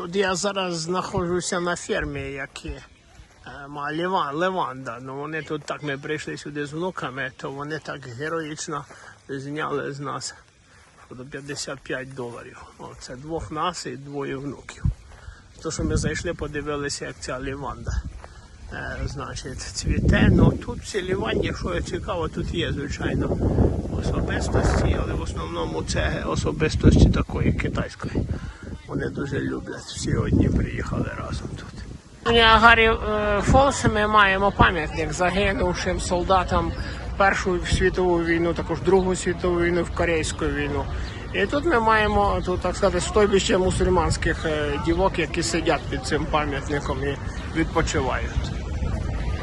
Тут я зараз знаходжуся на фермі, які е, Ліван, Леванда. Ну вони тут так ми прийшли сюди з внуками, то вони так героїчно зняли з нас до 55 доларів. О, це двох нас і двоє внуків. То, що ми зайшли, подивилися, як ця ліванда. Е, значить, цвіте. Ну тут в цій ліванді, що цікаво, тут є, звичайно, особистості, але в основному це особистості такої китайської. Вони дуже люблять. Всі одні приїхали разом тут. У Ніагарі е, Фолс ми маємо пам'ятник загинувшим солдатам Першу світову війну, також Другу світову війну, в Корейську війну. І тут ми маємо тут, так сказати, стойбище мусульманських е, дівок, які сидять під цим пам'ятником і відпочивають.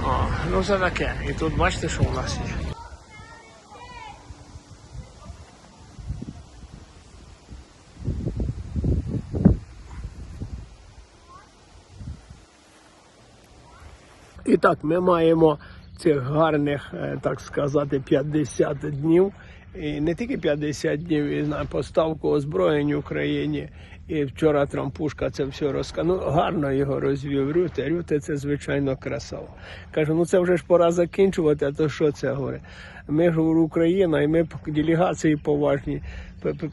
О, ну це таке. І тут бачите, що у нас є. Так, ми маємо цих гарних, е, так сказати, 50 днів. І не тільки 50 днів і на поставку озброєнь Україні. І вчора Трампушка це все розказав. Ну, гарно його розвів Рюте. Рюте це звичайно красава. Кажу, ну це вже ж пора закінчувати, а то що це говорить? Ми ж Україна, і ми делегації поважні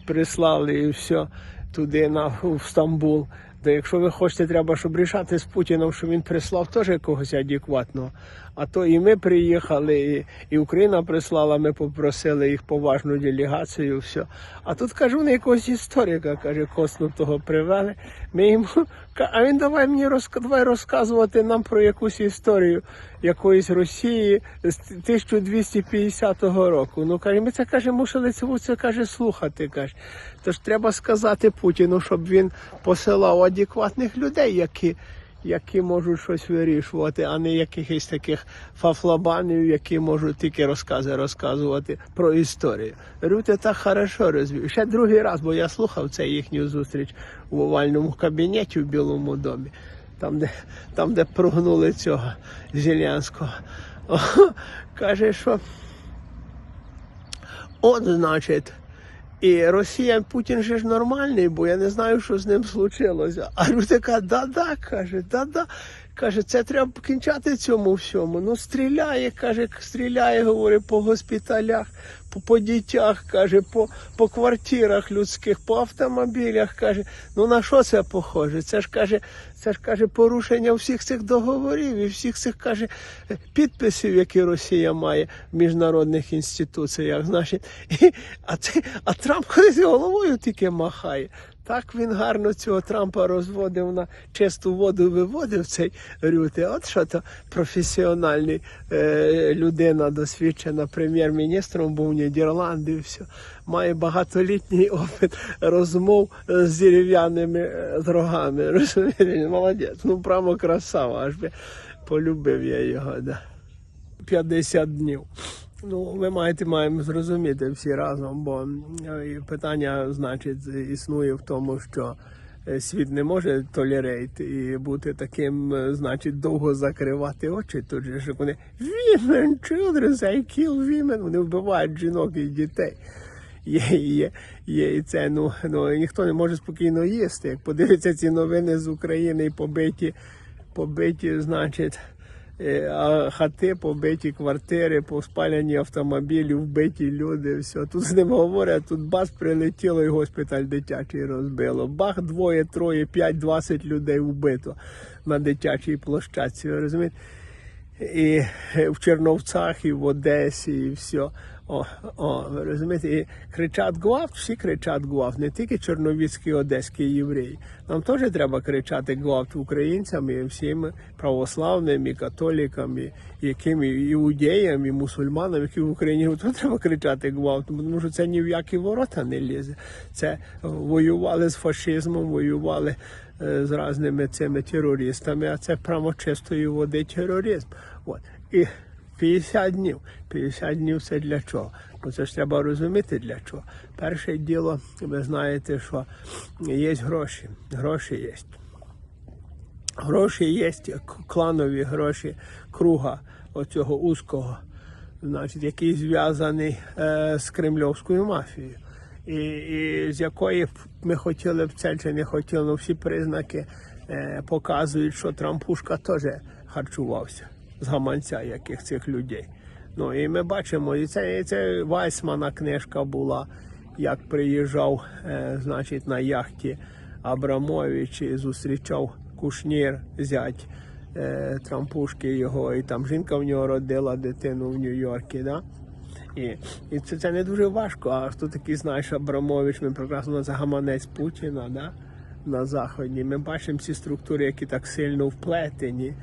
прислали і все туди на в Стамбул. Та якщо ви хочете, треба, щоб рішати з Путіном, що він прислав теж якогось адекватного. А то і ми приїхали, і, і Україна прислала, ми попросили їх поважну делегацію. Все. А тут кажу, вони якогось історика, каже, коснутого привели. Ми йому а він давай мені розк... давай розказувати нам про якусь історію якоїсь Росії з 1250 року. Ну каже, ми це каже, мусили це, це каже слухати. каже. Тож треба сказати Путіну, щоб він посилав адекватних людей, які, які можуть щось вирішувати, а не якихось таких фафлабанів, які можуть тільки розкази розказувати про історію. Рюте так хорошо розвів. Ще другий раз, бо я слухав це їхню зустріч у овальному кабінеті в Білому домі. Там, де, там, де прогнули цього Зеленського. О, каже, що от, значить, і Росія, Путін же ж нормальний, бо я не знаю, що з ним случилося. А люди кажуть, да-да, каже, да-да. Каже, це треба покінчати цьому всьому. Ну, стріляє, каже, стріляє, говорить, по госпіталях, по, по дітях, каже, по, по квартирах людських, по автомобілях. каже, ну на що це похоже? Це ж каже, це ж каже, порушення всіх цих договорів і всіх цих каже підписів, які Росія має в міжнародних інституціях. Значить, і, а, це, а Трамп колись головою тільки махає. Так він гарно цього Трампа розводив на чисту воду, виводив цей Рюте. От що то професіональний е, людина, досвідчена прем'єр-міністром був Нідерланди, і все. Має багатолітній опит розмов е, з дерев'яними е, рогами. Розумієте, молодець. Ну, прямо красава, аж би полюбив я його. Да. 50 днів. Ну, ви маєте маємо зрозуміти всі разом, бо е, питання, значить, існує в тому, що е, світ не може толерейт і бути таким, е, значить, довго закривати очі. Тут же вони women, children, I kill women, вони вбивають жінок і дітей. Є, є, є і це. Ну, ну ніхто не може спокійно їсти. Як подивиться ці новини з України і побиті, побиті, значить. Е, хати побиті, квартири, поспалені автомобілі, вбиті люди. Все. Тут з ним говорять, тут бас прилетіло і госпіталь дитячий розбило. Бах, двоє, троє, п'ять, двадцять людей вбито на дитячій площадці. Розумієте? І е, в Черновцях, і в Одесі, і все. О, о, ви розумієте, і кричать гвалт, всі кричать гвалт, не тільки чорновіцькі, одеські євреї. Нам теж треба кричати гвалт українцям і всім православним, і католикам, і яким і іудеям, і мусульманам, які в Україні то треба кричати гвалт, тому що це ні в які ворота не лізе. Це воювали з фашизмом, воювали з різними цими терористами, а це прямо чистої води тероризм. От. І 50 днів. 50 днів це для чого? Бо це ж треба розуміти для чого. Перше діло, ви знаєте, що є гроші. Гроші є. Гроші є, кланові гроші круга оцього узкого, значить, який зв'язаний е, з кремльовською мафією. і, і з якої ми хотіли б це чи не хотіли, ну всі признаки е, показують, що Трампушка теж харчувався з гаманця яких цих людей. Ну і ми бачимо, і це, і це Вайсмана книжка була, як приїжджав, е, значить, на яхті Абрамович і зустрічав Кушнір, зять е, Трампушки його, і там жінка в нього родила дитину в Нью-Йорку. Да? І, і це, це не дуже важко. А хто такий знаєш Абрамович, ми прекрасно це гаманець Путіна да? на Заході. Ми бачимо ці структури, які так сильно вплетені.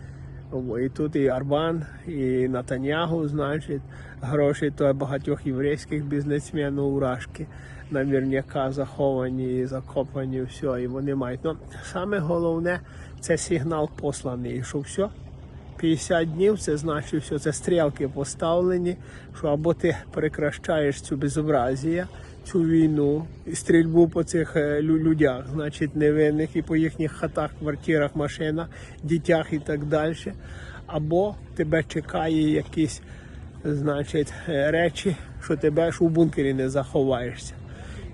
І тут і Арбан, і Натанягу, значить, гроші то багатьох єврейських бізнесменів урашки наверняка заховані закопані, все, і вони мають. Ну, саме головне це сигнал посланий, що все. 50 днів це значить, що це стрілки поставлені, що або ти прекращаєш цю безобразія, цю війну, і стрільбу по цих е, людях, значить невинних і по їхніх хатах, квартирах, машинах, дітях і так далі. Або тебе чекає якісь значить, е, речі, що тебе ж у бункері не заховаєшся.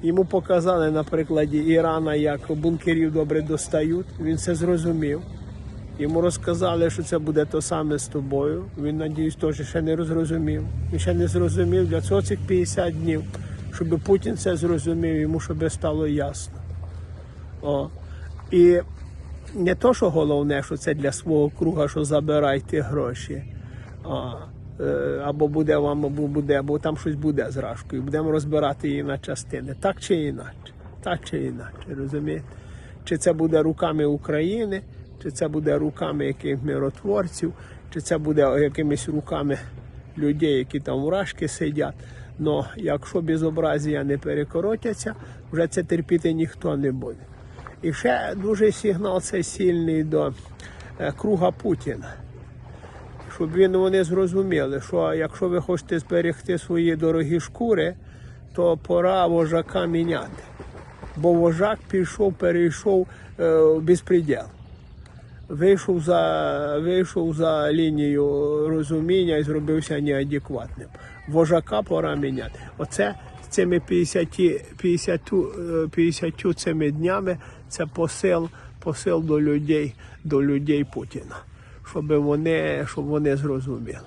Йому показали на прикладі Ірана, як бункерів добре достають. Він це зрозумів. Йому розказали, що це буде то саме з тобою. Він, надіюсь, теж ще не розрозумів. Він ще не зрозумів для цього цих 50 днів, щоб Путін це зрозумів, йому щоб стало ясно. О. І не то, що головне, що це для свого круга, що забирайте гроші. А, е, або буде вам, або буде, або там щось буде з рашкою. Будемо розбирати її на частини. Так чи інакше. Так чи інакше, розумієте? Чи це буде руками України, чи це буде руками якихось миротворців, чи це буде якимись руками людей, які там у сидять. Но якщо безобразія не перекоротяться, вже це терпіти ніхто не буде. І ще дуже сигнал це сильний до е, круга Путіна. Щоб він вони зрозуміли, що якщо ви хочете зберегти свої дорогі шкури, то пора вожака міняти. Бо вожак пішов, перейшов е, в безпреділ. Вийшов за, вийшов за лінію розуміння і зробився неадекватним. Вожака пора міняти. Оце з цими 50, 50, е, 50 цими днями це посил, посил до людей, до людей Путіна, щоб вони, щоб вони зрозуміли.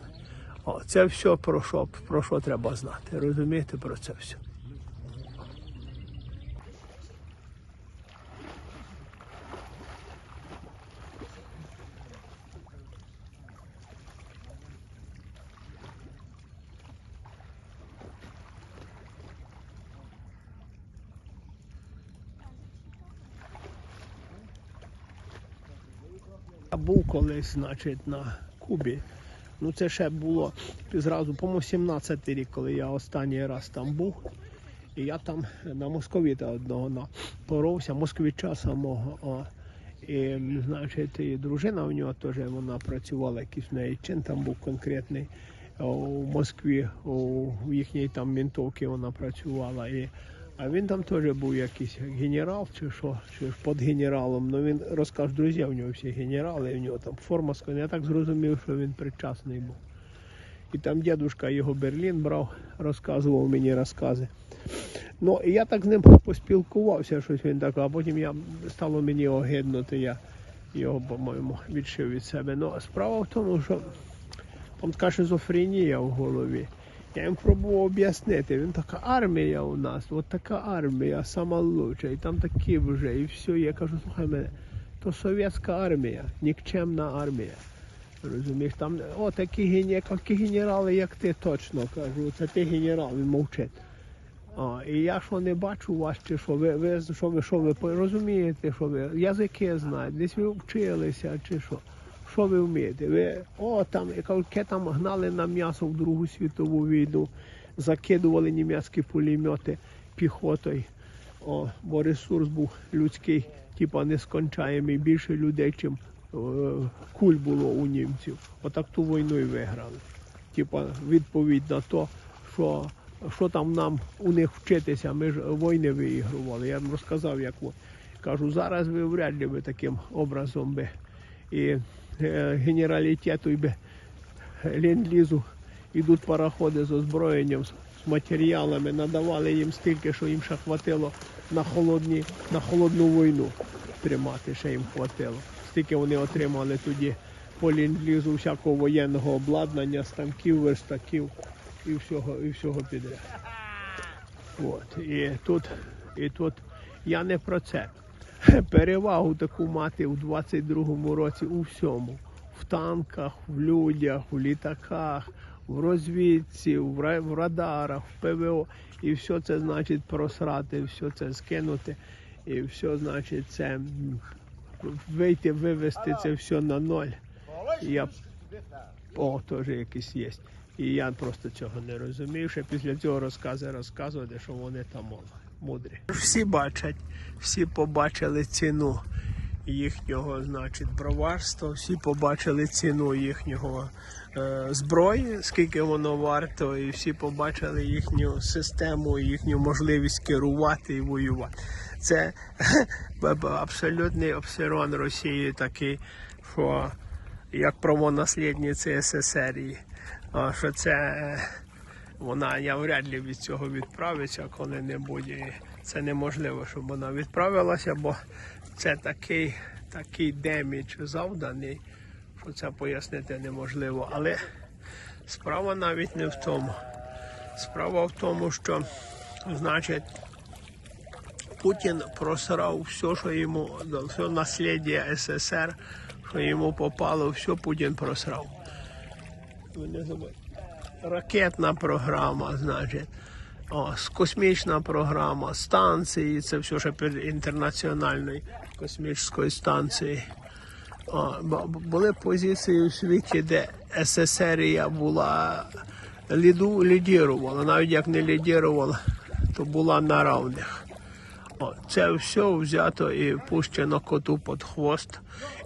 О, це все про що, про що треба знати. Розумієте про це все. Я був колись, значить, на Кубі. Ну це ще було зразу, по-моєму, 17 рік, коли я останній раз там був. І я там на московіта одного напоровся, москвича самого. І, значить, і дружина у нього теж вона працювала, якийсь в неї чин там був конкретний о, у Москві, у, їхній там ментовці вона працювала. І, а він там теж був якийсь генерал чи що, чи під генералом. Ну він розкаже, друзі, у нього всі генерали, у нього там форма з коня. Я так зрозумів, що він причасний був. І там дідушка його Берлін брав, розказував мені розкази. Ну, і я так з ним поспілкувався, щось він так, а потім я стало мені огидно, то я його, по-моєму, відшив від себе. Ну, справа в тому, що там така шизофренія в голові. Я їм пробував об'яснити. Він така армія у нас, от така армія, сама лучша, і там такі вже, і все. Я кажу, слухай мене, то совєтська армія, нікчемна армія. Розумієш, там о, такі, генерали, як ти точно кажу, це ти генерал, він мовчить. А, і я що не бачу вас, чи що ви, ви що ви що ви розумієте, що ви язики знаєте, десь ви вчилися, чи що? Що ви вмієте? Ви о там яке там гнали на м'ясо в Другу світову війну, закидували німецькі пулемети піхотою. О, бо ресурс був людський, типа нескончаємий, більше людей, чим е, куль було у німців. Отак ту війну і виграли. Типа відповідь на то, що, що там нам у них вчитися, ми ж війни виігрували. Я їм розказав, як кажу, зараз ви вряд ли би таким образом би і генералітету і ленд-лізу йдуть пароходи з озброєнням, матеріалами, надавали їм стільки, що їм ще хватило на, холодні, на холодну війну тримати, ще їм хватило. Стільки вони отримали тоді по ліндлізу всякого воєнного обладнання, станків, верстаків і всього, і всього підряд. От. І тут, і тут я не про це. Перевагу таку мати у 22-му році у всьому. В танках, в людях, в літаках, в розвідці, в радарах, в ПВО. І все це значить просрати, все це скинути. І все значить це вийти, вивести це все на ноль. Я о, теж якийсь є. І я просто цього не розумію. Ще після цього розкази розказувати, що вони там мудрі. Всі бачать, всі побачили ціну їхнього, значить, броварства, всі побачили ціну їхнього е, зброї, скільки воно варто, і всі побачили їхню систему, їхню можливість керувати і воювати. Це абсолютний обсерон Росії такий, що як правонаслідниці СССР, що це е, вона я вряд ли від цього відправиться коли-небудь. Це неможливо, щоб вона відправилася, бо це такий, такий демідж завданий, що це пояснити неможливо. Але справа навіть не в тому. Справа в тому, що значить. Путін просрав все, що йому, все наслідя СССР, що йому попало, все Путін просрав. Ви не забудьте. Ракетна програма, значить, о, космічна програма, станції, це все ще під інтернаціональної космічної станції. Були позиції у світі, де СССР була ліду, лідірувала, навіть як не лідірувала, то була на равних. О, це все взято і пущено коту під хвост,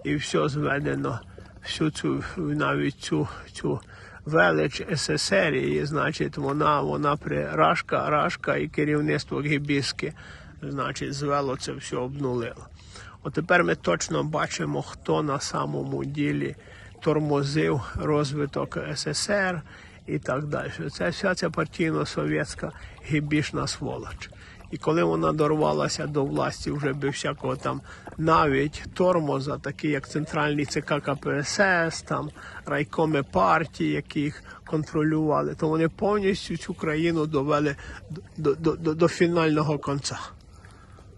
і все зведено, всю цю навіть цю, цю велич СССР, значить, вона, вона при Рашка, Рашка і керівництво Гібіски, значить, звело це все обнулило. От тепер ми точно бачимо, хто на самому ділі тормозив розвиток СССР і так далі. Це вся ця партійно-совєтська гібішна сволоч. І коли вона дорвалася до власті вже без всякого там навіть тормоза, такі як центральний ЦК КПСС, там райкоми партії, які їх контролювали, то вони повністю цю країну довели до, до, до, до фінального кінця.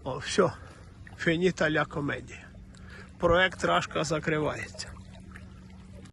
О, все, фініта ля комедія. Проект Рашка закривається.